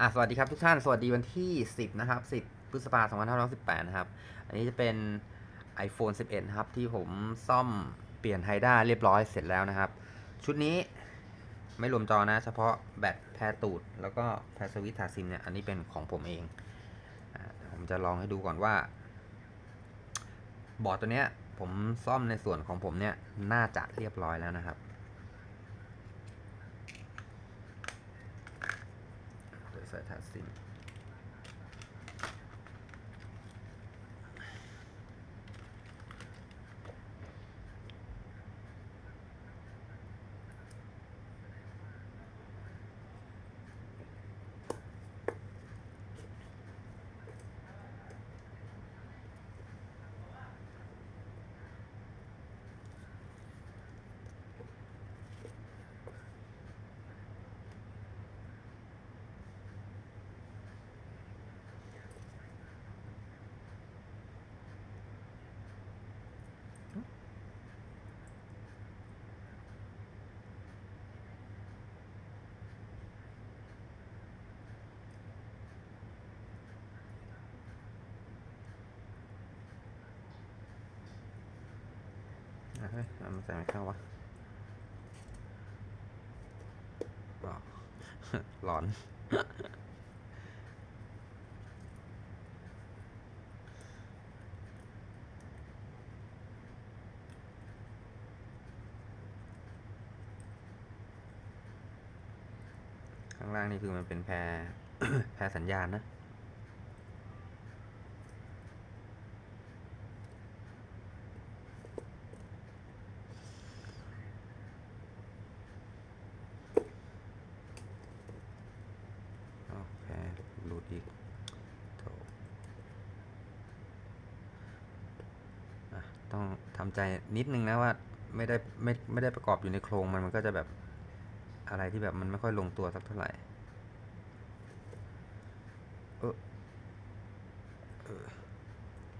อะสวัสดีครับทุกท่าน สวัสดีวันที่ 10 นะครับ 10 พฤษภาคม2518 นะครับ อันนี้จะเป็น iPhone 11 ครับ ที่ผมซ่อมเปลี่ยนไฮด้าเรียบร้อยเสร็จแล้วนะครับ ชุดนี้ไม่รวมจอนะ เฉพาะแบตแพรตูด แล้วก็แพรสวิตถาซิมเนี่ย อันนี้เป็นของผมเองอผมจะลองให้ดูก่อนว่า บอร์ดตัวเนี้ยผมซ่อมในส่วนของผมเนี่ย น่าจะเรียบร้อยแล้วนะครับ โด เฮ้ยมันใส่ไม่เข้าวะอ๋อร้อน ข้างล่างนี่คือมันเป็นแพรแพรสัญญาณนะ โอเคหลุดอีกโถอะ ต้องทำใจนิดนึงนะว่าไม่ได้ไม่ไม่ได้ประกอบอยู่ในโครงมันมันก็จะแบบอะไรที่แบบมันไม่ค่อยลงตัวสักเท่าไหร่เออเออ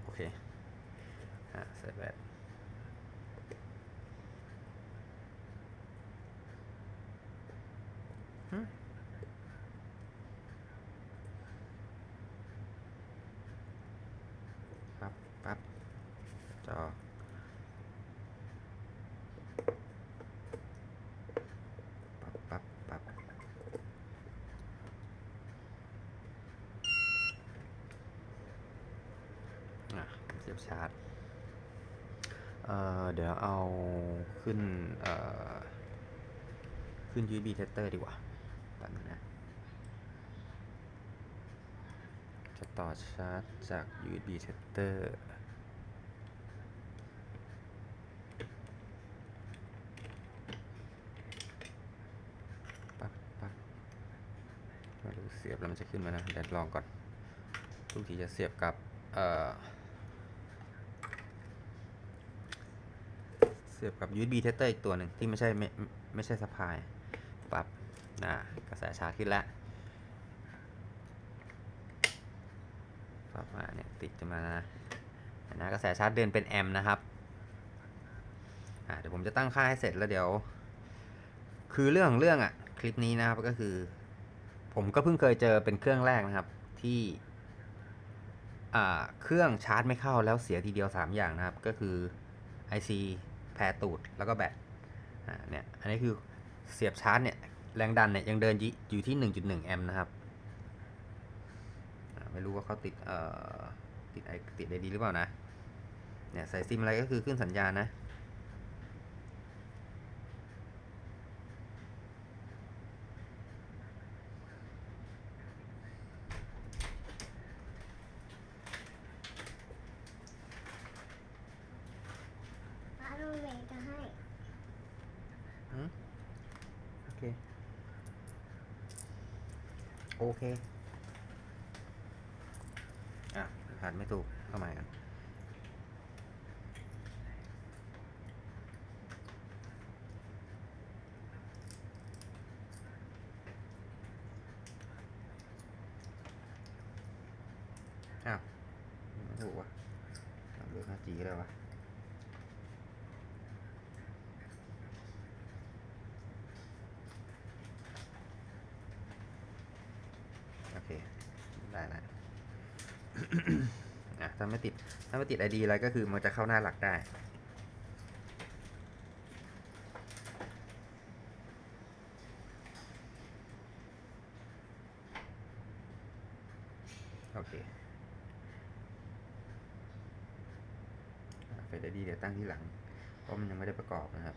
โอเคอะใส่แบตหึปั๊บปั๊บจอ ปั๊บปั๊บปั๊บอะผมเสียบชาร์จเเดี๋ยวเอาขึ้นขึ้น USB tester ดีกว่าแป๊บนึงนะ จะต่อชาร์จจาก USB tester ปั๊บปั๊บมาดูเสียบแล้วมันจะขึ้นมานะ เดี๋ยวลองก่อน ทุกทีจะเสียบกับ เอ่อ สียบกับ USB tester อีกตัวหนึ่งที่ไม่ใช่ไม่ไม่ใช่สะพายปรับนะกระแสชาร์จขึ้นแล้วปรับมาเนี่ยติดจะมานะนะกระแสชาร์จเดินเป็นแอมป์นะครับอ่าเดี๋ยวผมจะตั้งค่าให้เสร็จแล้วเดี๋ยว คือเรื่องของเรื่องอะคลิปนี้นะครับก็คือ ผมก็เพิ่งเคยเจอเป็นเครื่องแรกนะครับที่อ่าเครื่องชาร์จไม่เข้าแล้วเสียทีเดียว 3 อย่างนะครับ ก็คือ IC แพรตูดแล้วก็แบตเนี่ยอันนี้คือเสียบชาร์จเนี่ยแรงดันเนี่ยยังเดินอยู่ที่ 1.1 แอมป์นะครับ ไม่รู้ว่าเขาติดเอ่อติดไอติดไอดีหรือเปล่านะเนี่ยใส่ซิมอะไรก็คือขึ้นสัญญาณนะ ป้าลุงเมย์จะให้ อืมโอเค โอเค อะผ่านไม่ถูกเข้าใหม่กันอ้าวถูกว่ะเลือก 5G ก็ได้วะเค ได้ละ อะถ้าไม่ติดถ้าไม่ติดไอดีอะไรก็คือมันจะเข้าหน้าหลักได้โอเคเฟซไอดีเดี๋ยวตั้งที่หลัง เพราะมันยังไม่ได้ประกอบนะครับ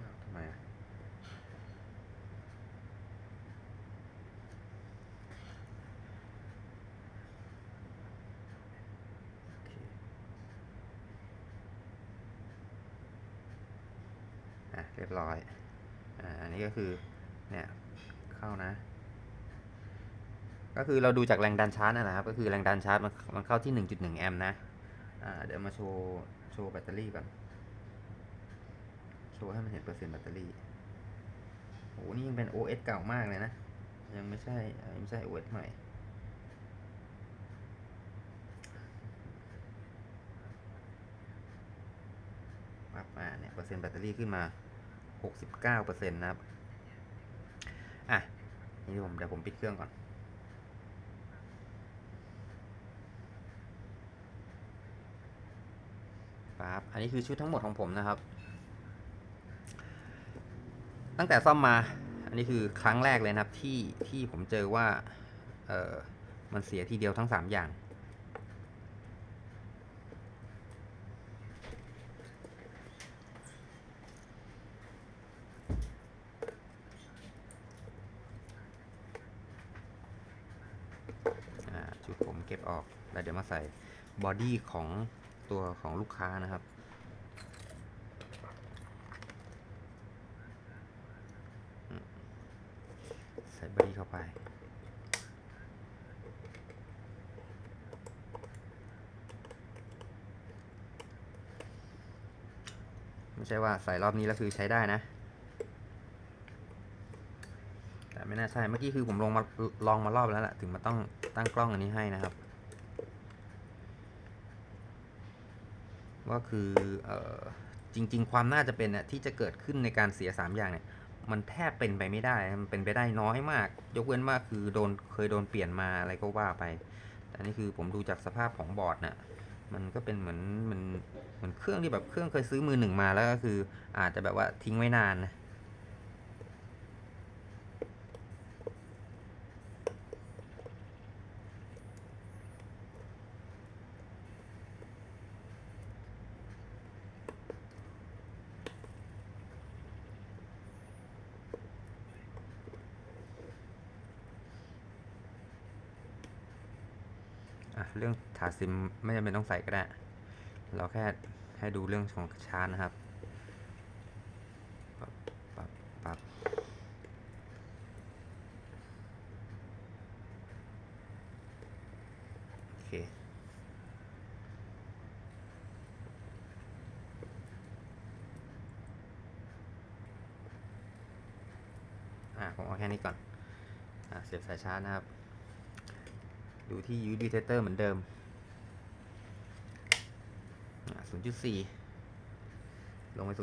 อ้าวทำไมอะ โอเค อะ เรียบร้อย อ่า อันนี้ก็คือ เนี่ย เข้านะ ก็คือเราดูจากแรงดันชาร์จนั่นแหละครับ ก็คือแรงดันชาร์จมันมันเข้าที่ 1.1 แอมป์นะ อ่า เดี๋ยวมาโชว์ โชว์แบตเตอรี่ก่อน โชว์ให้มันเห็นเปอร์เซ็นต์แบตเตอรี่โหนี่ยังเป็น OS เก่ามากเลยนะ ยังไม่ใช่ยังไม่ใช่ OS ใหม่มาเนี่ยเปอร์เซ็นต์แบตเตอรี่ขึ้นมา 69เปอร์เซ็นต์นะครับ อะ นี่ผมเดี๋ยวผมปิดเครื่องก่อนครับอันนี้คือชุดทั้งหมดของผมนะครับ ตั้งแต่ซ่อมมา อันนี้คือครั้งแรกเลยนะครับที่ที่ผมเจอว่า เออมันเสียทีเดียวทั้งสามอย่าง อ่าชุดผม เก็บออกแล้วเดี๋ยวมาใส่บอดี้ของตัวของลูกค้านะครับ ใส่บอดี้เข้าไปไม่ใช่ว่าใส่รอบนี้แล้วคือใช้ได้นะ แต่ไม่น่าใช่ เมื่อกี้คือผมลงมาลองมารอบแล้วแหละถึงมาต้องตั้งกล้องอันนี้ให้นะครับ ก็คือออจริง ๆ ความน่าจะเป็นเนี่ยที่จะเกิดขึ้นในการเสีย 3 อย่างเนี่ยมันแทบเป็นไปไม่ได้ มันเป็นไปได้น้อยมาก ยกเว้นว่าคือโดนเคยโดนเปลี่ยนมาอะไรก็ว่าไป แต่นี่คือผมดูจากสภาพของบอร์ดน่ะ มันก็เป็นเหมือนมันเหมือนเครื่องที่แบบเครื่องเคยซื้อมือหนึ่งมาแล้วก็คืออาจจะแบบว่าทิ้งไว้นานนะ เรื่องถาซิมไม่จำเป็นต้องใส่ก็ได้ เราแค่ให้ดูเรื่องของชาร์จนะครับปรับปรับปรับโอเคอะผมเอาแค่นี้ก่อนอะเสียบสายชาร์จนะครับ ดูที่ USB Tester เหมือนเดิม 0.4 ลงไป 0.2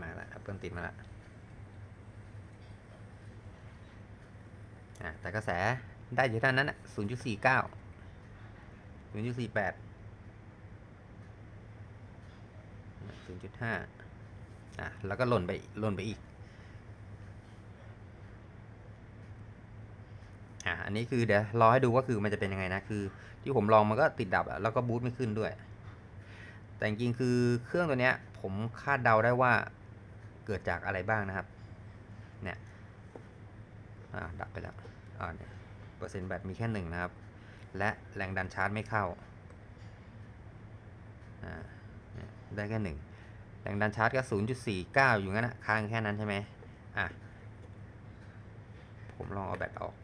มาล้ว Apple ติดมาละแต่กระแสได้อยู่ด้านนั้นอะ 0.49 0.48 0.5อะ แล้วก็หล่นไปหล่นไปอีก อะอันนี้คือเดี๋ยวรอให้ดูว่าคือมันจะเป็นยังไงนะคือ ที่ผมลองมันก็ติดดับแล้วก็บูตไม่ขึ้นด้วย แต่จริงคือเครื่องตัวเนี้ย ผมคาดเดาได้ว่าเกิดจากอะไรบ้างนะครับ เนี่ยอ่าดับไปแล้วอ่าเปอร์เซ็นต์แบตมีแค่หนึ่งนะครับ และแรงดันชาร์จไม่เข้าอ่าเนี่ยได้แค่หนึ่งแรงดันชาร์จก็ 0.49 อยู่งั้นนะค้างแค่นั้นใช่ไหมอะ ผมลองเอาแบตออก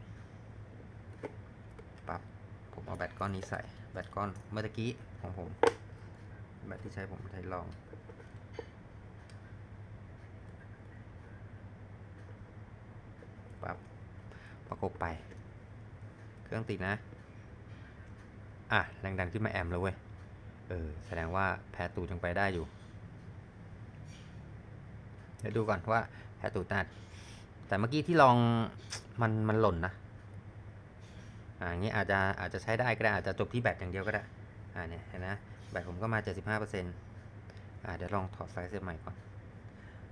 เอาแบตก้อนนี้ใส่ แบตก้อนเมื่อกี้ของผม แบตที่ใช้ผมใช้ลอง ปั๊บ ประกบไป เครื่องติดนะ อะ แรงดันขึ้นมาแอมป์แล้วเว้ย เออ แสดงว่าแพรตูดยังไปได้อยู่ เดี๋ยวดูก่อนว่าแพรตูดน่าแต่เมื่อกี้ที่ลองมันมันหล่นนะ อ่าอย่างนี้อาจจะอาจจะใช้ได้ก็ได้อาจจะจบที่แบตอย่างเดียวก็ได้อ่าเนี่ยเห็นนะแบตผมก็มา 75%อ่าเดี๋ยวลองถอดสายเสียบใหม่ก่อน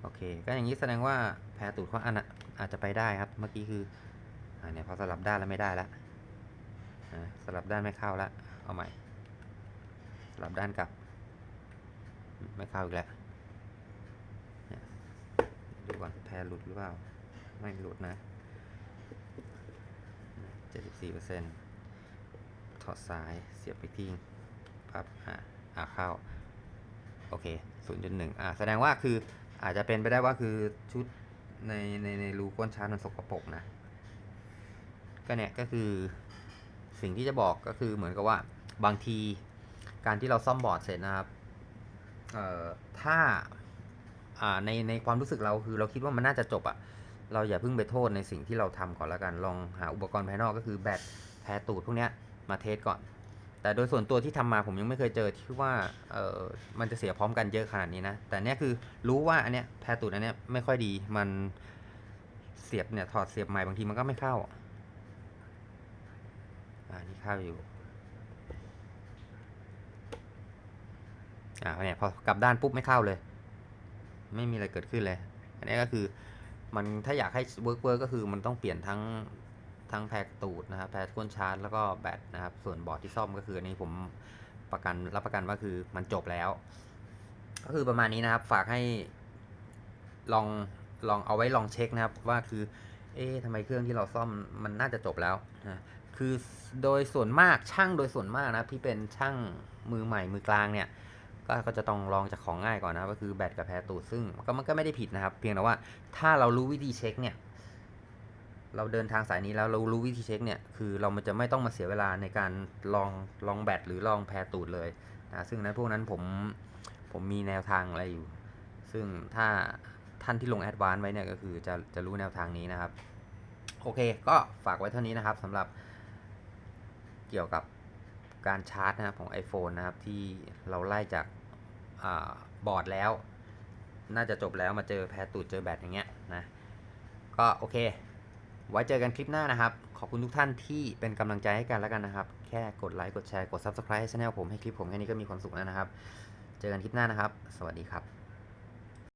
โอเค ก็อย่างนี้แสดงว่าแพรตูดเขาอันอะอาจจะไปได้ครับ เมื่อกี้คืออ่าเนี่ยพอสลับด้านแล้วไม่ได้ละอ่าสลับด้านไม่เข้าละเอาใหม่ สลับด้านกลับ ไม่เข้าอีกแล้วเนี่ยดูก่อนแพรหลุดหรือเปล่า ไม่หลุดนะ 74%ถอดสายเสียบไปที่พับอ่าอ่าเข้า โอเค 0.1 อ่า แสดงว่าคืออาจจะเป็นไปได้ว่าคือชุดในในในรูก้นชาร์จมันสกปรกนะ ก็เนี่ยก็คือสิ่งที่จะบอกก็คือเหมือนกับว่าบางทีการที่เราซ่อมบอร์ดเสร็จนะครับเอ่อถ้าอ่าในในความรู้สึกเราคือเราคิดว่ามันน่าจะจบอะ เราอย่าเพิ่งไปโทษในสิ่งที่เราทำก่อนแล้วกัน ลองหาอุปกรณ์ภายนอกก็คือแบตแพรตูดพวกนี้มาเทสก่อน แต่โดยส่วนตัวที่ทำมาผมยังไม่เคยเจอที่ว่าเออมันจะเสียพร้อมกันเยอะขนาดนี้นะ แต่เนี้ยคือรู้ว่าอันเนี้ยแพรตูดอันเนี้ยไม่ค่อยดี มันเสียบเนี่ยถอดเสียบใหม่บางทีมันก็ไม่เข้า อ่านี่เข้าอยู่อ่าเนี่ยพอกลับด้านปุ๊บไม่เข้าเลย ไม่มีอะไรเกิดขึ้นเลย อันนี้ก็คือ มันถ้าอยากให้เวิร์กเวิร์กก็คือมันต้องเปลี่ยนทั้งทั้งแพรตูดนะครับแพรก้นชาร์จแล้วก็แบตนะครับ ส่วนบอร์ดที่ซ่อมก็คืออันนี้ผมประกันรับประกันว่าคือมันจบแล้ว ก็คือประมาณนี้นะครับ ฝากให้ลองลองเอาไว้ลองเช็คนะครับ ว่าคือ เอ๊ะทำไมเครื่องที่เราซ่อมมันน่าจะจบแล้วนะคือโดยส่วนมากช่างโดยส่วนมากนะที่เป็นช่างมือใหม่มือกลางเนี่ย ก็ก็จะต้องลองจากของง่ายก่อนนะก็คือแบตกับแพรตูดซึ่งก็มันก็ไม่ได้ผิดนะครับ เพียงแต่ว่าถ้าเรารู้วิธีเช็คเนี่ยเราเดินทางสายนี้แล้วเรารู้วิธีเช็คเนี่ยคือเรามันจะไม่ต้องมาเสียเวลาในการลองลองแบตหรือลองแพรตูดเลยนะซึ่งนั้นพวกนั้นผมผมมีแนวทางอะไรอยู่ ซึ่งถ้าท่านที่ลงแอดวานซ์ไว้เนี่ยก็คือจะจะรู้แนวทางนี้นะครับ โอเค ก็ฝากไว้เท่านี้นะครับสำหรับเกี่ยวกับการชาร์จนะครับของ iPhone นะครับที่เราไล่จาก บอร์ดแล้ว น่าจะจบแล้วมาเจอแพรตูดเจอแบตอย่างเงี้ยนะ ก็โอเค ไว้เจอกันคลิปหน้านะครับ ขอบคุณทุกท่านที่เป็นกำลังใจให้กันแล้วกันนะครับ แค่กดไลค์กดแชร์กด Subscribe ให้ช anel ผมให้คลิปผมแค่นี้ก็มีความสุขแล้วนะครับ เจอกันคลิปหน้านะครับ สวัสดีครับ